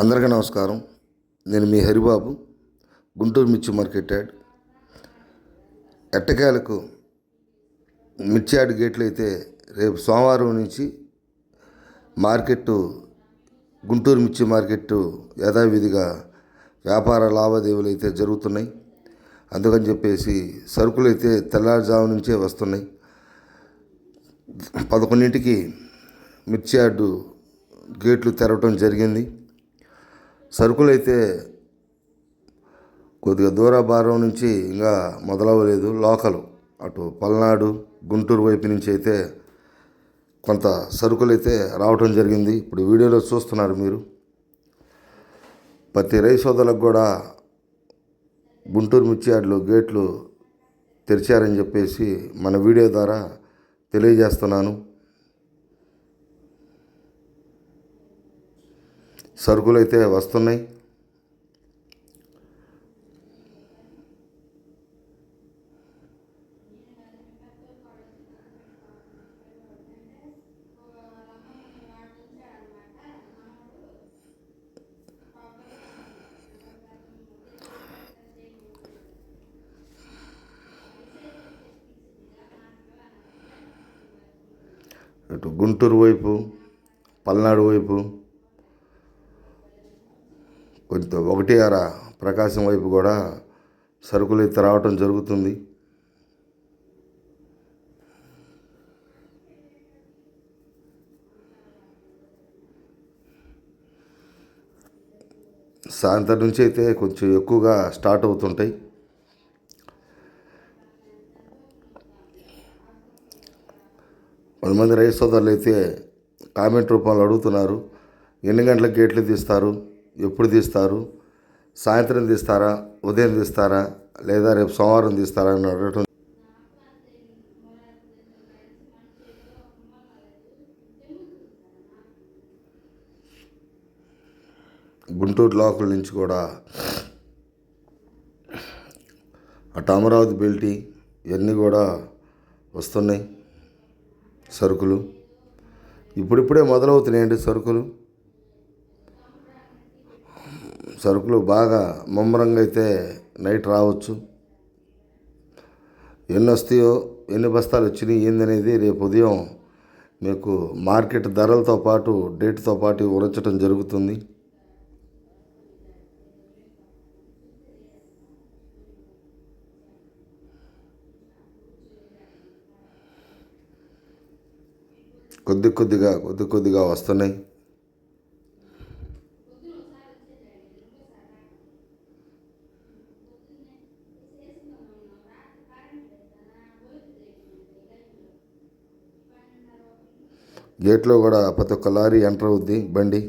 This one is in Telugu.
అందరికీ నమస్కారం. నేను మీ హరిబాబు. గుంటూరు మిర్చి మార్కెట్ యార్డ్ ఎట్టకేలకు మిర్చి యార్డ్ గేట్లు అయితే రేపు సోమవారం నుంచి మార్కెట్ గుంటూరు మిర్చి మార్కెట్ యథావిధిగా వ్యాపార లావాదేవీలు అయితే జరుగుతున్నాయి. అందుకని చెప్పేసి సరుకులు అయితే తెల్లారుజాము నుంచే వస్తున్నాయి. పదకొండింటికి మిర్చి యార్డు గేట్లు తెరవటం జరిగింది. సరుకులైతే కొద్దిగా దూర భారం నుంచి ఇంకా మొదలవ్వలేదు. లోకల్ అటు పల్నాడు గుంటూరు వైపు నుంచి అయితే కొంత సరుకులు అయితే రావటం జరిగింది. ఇప్పుడు వీడియోలో చూస్తున్నారు మీరు. ప్రతి రైస్ సోదరులకు కూడా గుంటూరు మిర్చి గేట్లు తెరిచారని చెప్పేసి మన వీడియో ద్వారా తెలియజేస్తున్నాను. సరుకులు అయితే వస్తున్నాయి. ఇటు గుంటూరు వైపు పల్నాడు వైపు కొంత ఒకటి అర ప్రకాశం వైపు కూడా సరుకులు ఎత్తి రావటం జరుగుతుంది. సాయంత్రం నుంచి అయితే కొంచెం ఎక్కువగా స్టార్ట్ అవుతుంటాయి. కొంతమంది రైతు సోదరులు అయితే కామెంట్ రూపంలో అడుగుతున్నారు ఎన్ని గంటలకు గేట్లు తీస్తారు? ఎప్పుడు తీస్తారు? సాయంత్రం తీస్తారా? ఉదయం తీస్తారా? లేదా రేపు సోమవారం తీస్తారా? అని అడగటం. గుంటూరు లోకల్ నుంచి కూడా అటు అమరావతి బెల్టీ ఇవన్నీ కూడా వస్తున్నాయి సరుకులు. ఇప్పుడిప్పుడే మొదలవుతున్నాయండి సరుకులు. సరుకులు బాగా ముమ్మరంగా అయితే నైట్ రావచ్చు. ఎన్ని వస్తాయో ఎన్ని బస్తాలు వచ్చినాయి ఏందనేది రేపు ఉదయం మీకు మార్కెట్ ధరలతో పాటు డేట్తో పాటు ఉరచడం జరుగుతుంది. కొద్ది కొద్దిగా కొద్ది కొద్దిగా వస్తున్నాయి. గేట్లో కూడా ప్రతి ఒక్క లారీ ఎంటర్ అవుద్ది బండి.